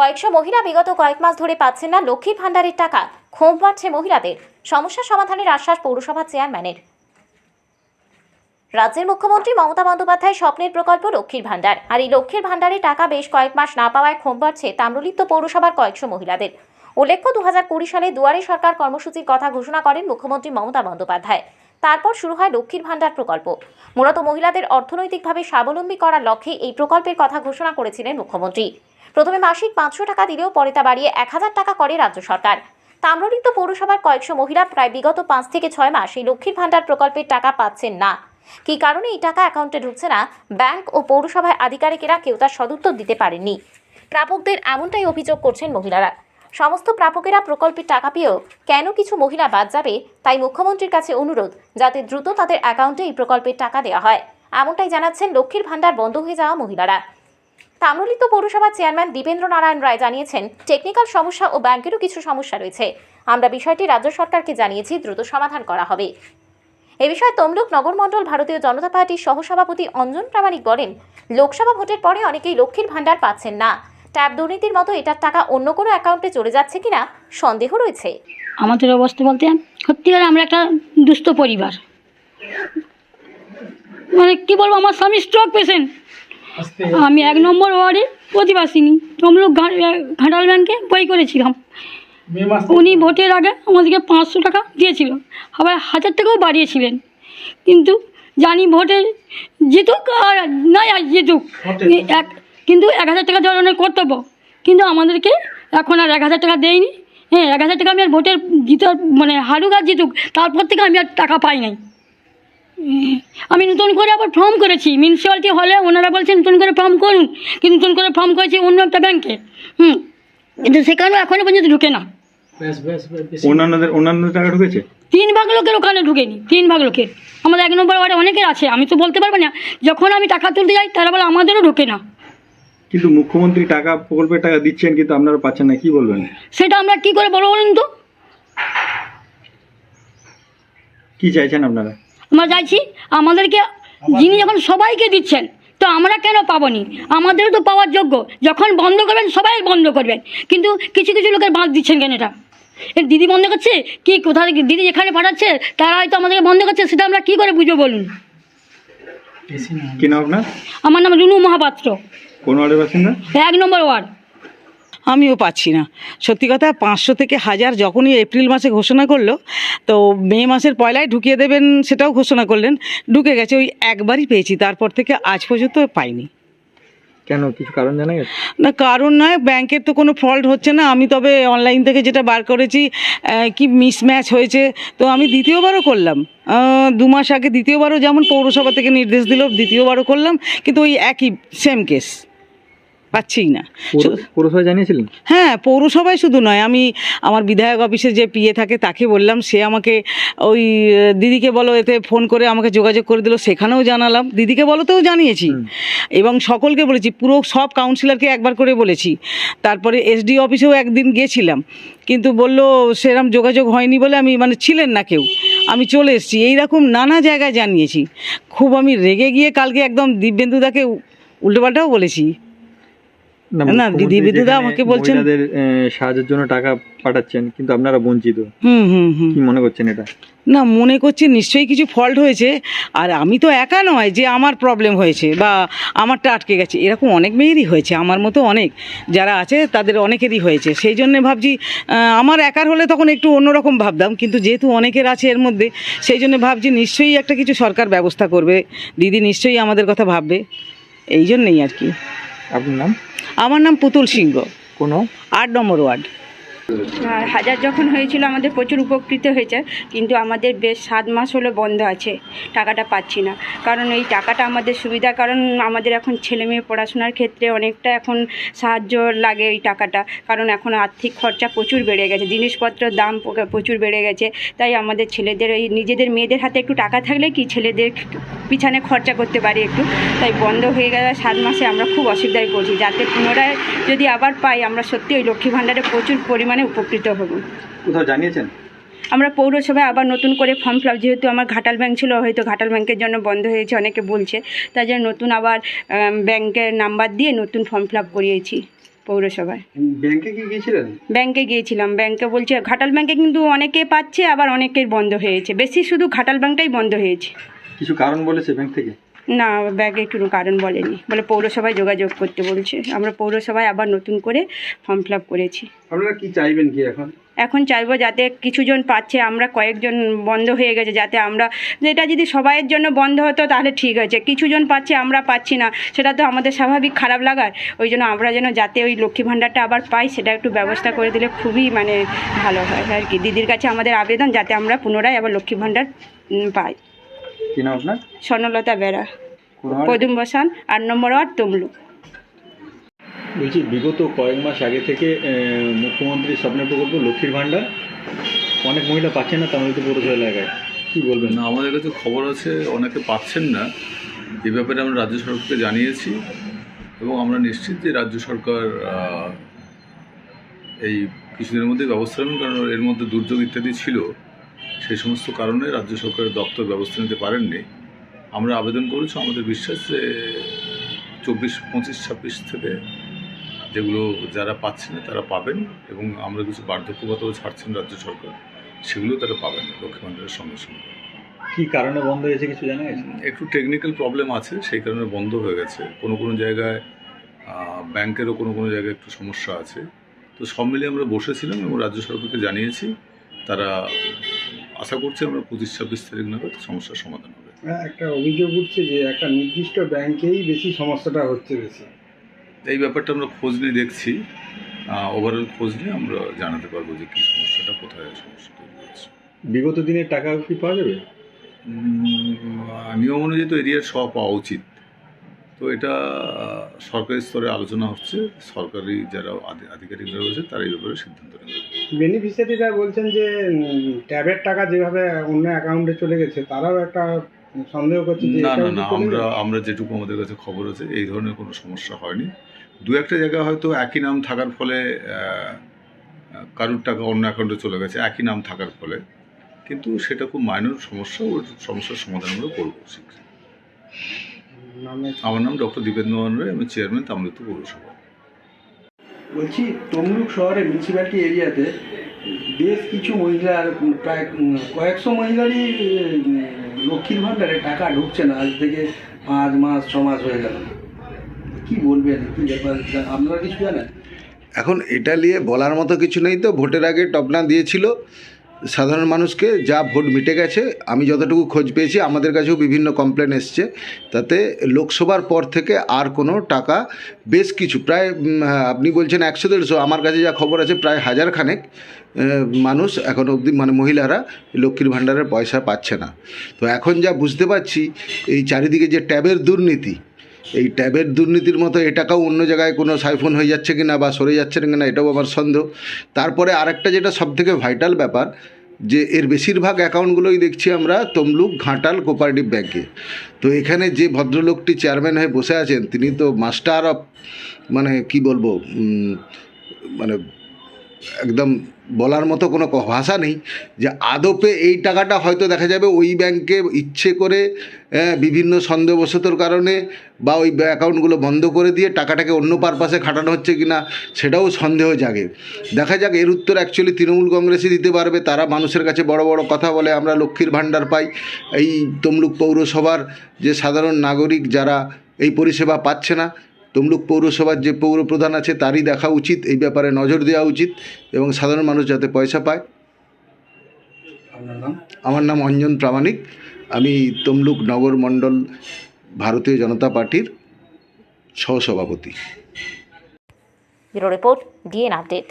কয়েকশো মহিলা বিগত কয়েক মাস ধরে পাচ্ছেন না লক্ষ্মীর ভাণ্ডারের টাকা। ক্ষোভ বাড়ছে মহিলাদের। সমস্যা সমাধানের আশ্বাস পৌরসভা চেয়ারম্যানের। রাজ্যের মুখ্যমন্ত্রী মমতা বন্দ্যোপাধ্যায় স্বপ্নের প্রকল্প লক্ষ্মীর ভাণ্ডার। আর এই লক্ষ্মীর ভাণ্ডারের টাকা বেশ কয়েক মাস না পাওয়ায় ক্ষোভ বাড়ছে তাম্রলিপ্ত পৌরসভার কয়েকশো মহিলাদের। উল্লেখ্য দু কুড়ি সালে দুয়ারে সরকার কর্মসূচির কথা ঘোষণা করেন মুখ্যমন্ত্রী মমতা বন্দ্যোপাধ্যায়। তারপর শুরু হয় লক্ষ্মীর ভাণ্ডার প্রকল্প। মূলত মহিলাদের অর্থনৈতিকভাবে স্বাবলম্বী করার লক্ষ্যে এই প্রকল্পের কথা ঘোষণা করেছিলেন মুখ্যমন্ত্রী। প্রথমে মাসিক পাঁচশো টাকা দিলেও পরে তা বাড়িয়ে এক হাজার টাকা করে রাজ্য সরকার। তাম্রলিপ্ত পৌরসভার কয়েকশো মহিলা প্রায় বিগত পাঁচ থেকে ছয় মাস এই লক্ষ্মীর ভাণ্ডার প্রকল্পের টাকা পাচ্ছেন না। কী কারণে এই টাকা অ্যাকাউন্টে ঢুকছে না? ব্যাংক ও পৌরসভায় আধিকারিকেরা কেউ তার সদুত্তর দিতে পারেননি। প্রাপকদের এমনটাই অভিযোগ করছেন মহিলারা। সমস্ত প্রাপকেরা প্রকল্পের টাকা পেয়েও কেন কিছু মহিলা বাদ যাবে? তাই মুখ্যমন্ত্রীর কাছে অনুরোধ, যাতে দ্রুত তাদের অ্যাকাউন্টে এই প্রকল্পের টাকা দেওয়া হয়। এমনটাই জানাচ্ছেন লক্ষ্মীর ভাণ্ডার বন্ধ হয়ে যাওয়া মহিলারা। তাম্রলিপ্ত পৌরসভার চেয়ারম্যান দীপেন্দ্র নারায়ণ রায় জানিয়েছেন টেকনিক্যাল সমস্যা ও ব্যাংকেরও কিছু সমস্যা রয়েছে। আমরা বিষয়টি রাজ্য সরকারকে জানিয়েছি, দ্রুত সমাধান করা হবে। এ বিষয়ে তমলুক নগরমণ্ডল ভারতীয় জনতা পার্টির সহসভাপতি অঞ্জন প্রামাণিক বলেন, লোকসভা ভোটের পরে অনেকেই লক্ষ্মীর ভাণ্ডার পাচ্ছেন না। ট্যাব দুর্নীতির মতো এটার টাকা অন্য কোনো অ্যাকাউন্টে চলে যাচ্ছে কিনা সন্দেহ রয়েছে। আমাদের অবস্থা বলতে, সত্যিকার আমরা একটা দুস্থ পরিবার। মানে কি বলব, আমার স্বামী স্ট্রোক পেশেন্ট আমি এক নম্বর ওয়ার্ডের প্রতিবাসিনী। তমলুক ঘাটাল ব্যাংকে বই করেছিলাম। উনি ভোটের আগে আমাদেরকে পাঁচশো টাকা দিয়েছিল। আবার হাজার টাকাও বাড়িয়েছিলেন। কিন্তু জানি ভোটে জিতুক আর নাই আর জিতুক। এক কিন্তু এক হাজার টাকা দেওয়ার অনেক কর্তব্য। কিন্তু আমাদেরকে এখন আর এক হাজার টাকা দেয়নি। হ্যাঁ এক হাজার টাকা আমি আর ভোটের জিতার মানে হারুক আর জিতুক তারপর থেকে আমি আর টাকা পাই নাই। আমি নতুন করে আবার ফর্ম করেছি। মিউনিসিপ্যালিটি হলে ওনারা বলছেন নতুন করে ফর্ম করুন। কিন্তু নতুন করে ফর্ম করেছি অন্য একটা ব্যাংকে হুম। কিন্তু সেখানেও এখনও পর্যন্ত ঢুকে না। অন্যান্যদের অন্যান্য টাকা ঢুকেছে? তিন ভাগ লোকের ওখানে ঢুকেনি। তিন ভাগ লোকের। আমাদের এক নম্বর ওয়ার্ডে অনেকের আছে। আমি তো বলতে পারব না। যখন আমি টাকা তুলতে যাই তারা বলে আমাদেরও ঢোকে না। কিন্তু মুখ্যমন্ত্রী টাকা প্রকল্পের টাকা দিচ্ছেন কিন্তু আপনারা পাচ্ছেন না। কি বলবেন? সেটা আমরা কি করে বলব বলুন তো? কি চাইছেন আপনারা? আমরা চাইছি আমাদেরকে যিনি যখন সবাইকে দিচ্ছেন তো আমরা কেন পাবনি? আমাদেরও তো পাওয়ার যোগ্য। যখন বন্ধ করবেন সবাই বন্ধ করবেন। কিন্তু কিছু কিছু লোকের বাঁধ দিচ্ছেন কেন এটা? এ দিদি বন্ধ করছে? কি কোথা থেকে দিদি যেখানে পাঠাচ্ছে তারা হয়তো আমাদেরকে বন্ধ করছে সেটা আমরা কি করে বুঝব বলুন? কি নাম আপনার? আমার নাম রুনু মহাপাত্র। কোন ওয়ার্ডের বাসিন্দা? এক নম্বর ওয়ার্ড। আমিও পাচ্ছি না। সত্যি কথা পাঁচশো থেকে হাজার যখনই এপ্রিল মাসে ঘোষণা করল তো মে মাসের পয়লায় ঢুকিয়ে দেবেন সেটাও ঘোষণা করলেন ঢুকে গেছে ওই একবারই পেয়েছি তারপর থেকে আজ পর্যন্ত পাইনি। কেন কিছু কারণ জানা গেছে? না কারণ নয় ব্যাংকের তো কোনো ফল্ট হচ্ছে না আমি তবে অনলাইন থেকে যেটা বার করেছি কি মিসম্যাচ হয়েছে তো আমি দ্বিতীয়বারও করলাম। দু মাস আগে দ্বিতীয়বারও যেমন পৌরসভা থেকে নির্দেশ দিল দ্বিতীয়বারও করলাম কিন্তু ওই একই সেম কেস পাচ্ছিই না। পৌর- পৌরসভায় জানিয়েছিলেন? হ্যাঁ পৌরসভায় শুধু নয় আমি আমার বিধায়ক অফিসে যে পিএ থাকে তাকে বললাম সে আমাকে ওই দিদিকে বলো এতে ফোন করে আমাকে যোগাযোগ করে দিল সেখানেও জানালাম। দিদিকে বলতেও জানিয়েছি। এবং সকলকে বলেছি পুরো সব কাউন্সিলরকে একবার করে বলেছি। তারপরে এসডি অফিসেও একদিন গেছিলাম কিন্তু বলল সেরম যোগাযোগ হয়নি বলে আমি মানে ছিলেন না কেউ। আমি চলে এসেছি এইরকম নানা জায়গায় জানিয়েছি। খুব আমি রেগে গিয়ে কালকে একদম দিব্যেন্দুদাকে উল্টোপাল্টাও বলেছি। না, দিদি বিদ্যুৎ আমাকে বলছেন- মহিলাদের সাহায্যের জন্য টাকা পাঠাচ্ছেন কিন্তু আপনারা বঞ্চিত। হুম হুম হুম। কি মনে করছেন এটা? না মনে করছি নিশ্চয়ই কিছু ফল্ট হয়েছে আর আমি তো একা নয় যে আমার প্রবলেম হয়েছে বা আমারটা আটকে গেছে। এরকম অনেক মেয়েরই হয়েছে আমার মতো অনেক। যারা আছে তাদের অনেকেরই হয়েছে। সেই জন্য ভাবছি আমার একার হলে তখন একটু অন্যরকম ভাবতাম কিন্তু যেহেতু অনেকের আছে এর মধ্যে সেই জন্য ভাবছি নিশ্চয়ই একটা কিছু সরকার ব্যবস্থা করবে। দিদি নিশ্চয়ই আমাদের কথা ভাববে এই জন্যেই আর কি। আপনার নাম? আমার নাম পুতুল সিংহ। কোনো? আট নম্বর ওয়ার্ড। আর হাজার যখন হয়েছিল আমাদের প্রচুর উপকৃত হয়েছে কিন্তু আমাদের বেশ সাত মাস হলো বন্ধ আছে টাকাটা পাচ্ছি না। কারণ এই টাকাটা আমাদের সুবিধা কারণ আমাদের এখন ছেলে মেয়ে পড়াশোনার ক্ষেত্রে অনেকটা এখন সাহায্য লাগে এই টাকাটা। কারণ এখন আর্থিক খরচা প্রচুর বেড়ে গেছে জিনিসপত্রের দাম প্রচুর বেড়ে গেছে তাই আমাদের ছেলেদের এই নিজেদের মেয়েদের হাতে একটু টাকা থাকলে কি ছেলেদের পিছনে খরচা করতে পারি একটু। তাই বন্ধ হয়ে গেলে। সাত মাসে আমরা খুব অসুবিধায় পড়ছি। যাতে পুনরায় যদি আবার পাই আমরা সত্যি ওই লক্ষ্মী ভাণ্ডারে প্রচুর পরিমাণে উপকৃত হব। কোথাও জানিয়েছেন? আমরা পৌরসভায় আবার নতুন করে ফর্ম ফিল যেহেতু আমার ঘাটাল ব্যাংক ছিল হয়তো ঘাটাল ব্যাংকের জন্য বন্ধ হয়েছে অনেকে বলছে। তাই জন্য নতুন আবার ব্যাংকের নাম্বার দিয়ে নতুন ফর্ম ফিল আপ করিয়েছি পৌরসভায়। ব্যাংকে কি গিয়েছিলেন? ব্যাংকে গিয়েছিলাম। ব্যাংকে বলছে ঘাটাল ব্যাংকে কিন্তু অনেকে পাচ্ছে আবার অনেকের বন্ধ হয়েছে। বেশি শুধু ঘাটাল ব্যাংকটাই বন্ধ হয়েছে। কিছু কারণ বলেছে ব্যাংক থেকে? না ব্যাগে কোনো কারণ বলেনি। বলে পৌরসভায় যোগাযোগ করতে বলছে। আমরা পৌরসভায় আবার নতুন করে ফর্ম ফিল আপ করেছি। আপনারা কি চাইবেন কি এখন? এখন চাইব যাতে কিছুজন পাচ্ছে আমরা কয়েকজন বন্ধ হয়ে গেছে যাতে আমরা এটা যদি সবাইয়ের জন্য বন্ধ হতো তাহলে ঠিক আছে। কিছুজন পাচ্ছে আমরা পাচ্ছি না। সেটা তো আমাদের স্বাভাবিক খারাপ লাগার। ওই জন্য আমরা যেন যাতে ওই লক্ষ্মী ভাণ্ডারটা আবার পাই সেটা একটু ব্যবস্থা করে দিলে খুবই মানে ভালো হয়। আর কি দিদির কাছে আমাদের আবেদন যাতে আমরা পুনরায় আবার লক্ষ্মী ভাণ্ডার পাই। কি নাম আপনার? স্বর্ণলতা বেড়া পদুম বসান আট নম্বর ওয়ার্ড তমলুক। বলছি বিগত কয়েক মাস আগে থেকে আহ, মুখ্যমন্ত্রী স্বপ্নের প্রকল্প লক্ষ্মীর ভাণ্ডার। অনেক মহিলা পাচ্ছেন না তামিলনাড়ু পৌরসভা এলাকায়। কি বলবেন? না আমাদের কাছে খবর আছে অনেকে পাচ্ছেন না। এ ব্যাপারে আমরা রাজ্য সরকারকে জানিয়েছি এবং আমরা নিশ্চিত যে রাজ্য সরকার আহ, এই কিছুদিনের মধ্যে ব্যবস্থা নেবেন কারণ এর মধ্যে দুর্যোগ ইত্যাদি ছিল। সেই সমস্ত কারণে রাজ্য সরকারের দপ্তর ব্যবস্থা নিতে পারেননি। আমরা আবেদন করেছি আমাদের বিশ্বাস যে চব্বিশ পঁচিশ ছাব্বিশ থেকে যেগুলো যারা পাচ্ছে না তারা পাবেন এবং আমরা কিছু বার্ধক্যগতও ছাড়ছেন রাজ্য সরকার সেগুলো তারা পাবেন লক্ষ্মী ভাণ্ডারের সঙ্গে সঙ্গে। কি কারণে বন্ধ হয়েছে কিছু জানা গেছে? একটু টেকনিক্যাল প্রবলেম আছে সেই কারণে বন্ধ হয়ে গেছে। কোনো কোনো জায়গায় ব্যাংকেরও কোনো কোনো জায়গায় একটু সমস্যা আছে। তো সব মিলিয়ে আমরা বসেছিলাম এবং রাজ্য সরকারকে জানিয়েছি তারা আশা করছি আমরা পঁচিশ ছাব্বিশ তারিখ নাগাদ সমস্যার সমাধান হবে। হ্যাঁ, একটা অভিযোগ উঠছে যে একটা নির্দিষ্ট ব্যাংকেই বেশি সমস্যাটা হচ্ছে বেশি। এই ব্যাপারটা আমরা খোঁজ নিয়ে দেখছি। ওভারঅল খোঁজ নিয়ে আমরা জানাতে পারব যে কী সমস্যাটা কোথায় সমস্যা তৈরি হচ্ছে। বিগত দিনের টাকা কি পাওয়া যাবে? নিয়ম অনুযায়ী তো এরিয়ার সব পাওয়া উচিত। তো এটা সরকারি স্তরে আলোচনা হচ্ছে। সরকারি যারা আধি- আধিকারিকরা রয়েছে তারা এই ব্যাপারে সিদ্ধান্ত নেবে। বেনিফিশিয়ারিরা বলছেন যে ট্যাবের টাকা যেভাবে অন্য অ্যাকাউন্টে চলে গেছে তারাও একটা সন্দেহ করছে না না না আমরা আমরা যেটুকু আমাদের কাছে খবর আছে এই ধরনের কোনো সমস্যা হয়নি। দু একটা জায়গায় হয়তো একই নাম থাকার ফলে কারুর টাকা অন্য অ্যাকাউন্টে চলে গেছে একই নাম থাকার ফলে। কিন্তু সেটা খুব মাইনর সমস্যা ওর সমস্যার সমাধান আমরা করব শীঘ্রই। নামে আমার নাম ডক্টর দীপেন্দ্র মোহন রায় আমি চেয়ারম্যান তামলিত পৌরসভা। বলছি তমলুক শহরে মিউনিসিপ্যালিটি এরিয়াতে বেশ কিছু মহিলার প্রায় কয়েকশো মহিলারই লক্ষ্মীর ভাণ্ডারে টাকা ঢুকছে না আজ থেকে পাঁচ মাস ছ মাস হয়ে গেল। কি বলবেন কি ব্যাপার? আপনারা কিছু জানেন? এখন এটা নিয়ে বলার মতো কিছু নেই তো ভোটের আগে টপনা দিয়েছিল। সাধারণ মানুষকে যা ভোট মিটে গেছে আমি যতটুকু খোঁজ পেয়েছি আমাদের কাছেও বিভিন্ন কমপ্লেন এসছে তাতে লোকসভার পর থেকে আর কোনো টাকা বেশ কিছু প্রায় হ্যাঁ, আপনি বলছেন একশো দেড়শো আমার কাছে যা খবর আছে প্রায় হাজার খানেক মানুষ এখন অবধি মানে মহিলারা লক্ষ্মীর ভাণ্ডারের পয়সা পাচ্ছে না। তো এখন যা বুঝতে পারছি এই চারিদিকে যে ট্যাবের দুর্নীতি এই ট্যাবের দুর্নীতির মতো এ টাকাও অন্য জায়গায় কোনো সাইফোন হয়ে যাচ্ছে কিনা বা সরে যাচ্ছে কিনা এটাও আমার সন্দেহ। তারপরে আরেকটা যেটা সবথেকে ভাইটাল ব্যাপার, যে এর বেশিরভাগ অ্যাকাউন্টগুলোই দেখছি আমরা তমলুক, ঘাটাল, কোপারেটিভ ব্যাংকে। তো এখানে যে ভদ্রলোকটি চেয়ারম্যান হয়ে বসে আছেন, তিনি তো মাস্টার অফ মানে কি বলব মানে একদম বলার মতো কোনো ভাষা নেই যে আদপে এই টাকাটা হয়তো দেখা যাবে ওই ব্যাংকে ইচ্ছে করে বিভিন্ন সন্দেহবশতর কারণে বা ওই অ্যাকাউন্টগুলো বন্ধ করে দিয়ে টাকাটাকে অন্য পারপাসে খাটানো হচ্ছে কি না সেটাও সন্দেহ জাগে। দেখা যাক, এর উত্তর অ্যাকচুয়ালি তৃণমূল কংগ্রেসই দিতে পারবে। তারা মানুষের কাছে বড় বড় কথা বলে, আমরা লক্ষ্মীর ভাণ্ডার পাই। এই তমলুক পৌরসভার যে সাধারণ নাগরিক যারা এই পরিষেবা পাচ্ছে না তমলুক পৌরসভার যে পৌর প্রধান আছে তারই দেখা উচিত। এই ব্যাপারে নজর দেওয়া উচিত এবং সাধারণ মানুষ যাতে পয়সা পায়। আমার নাম অঞ্জন প্রামাণিক। আমি তমলুক নগর মণ্ডল ভারতীয় জনতা পার্টির সহসভাপতি। Report DN update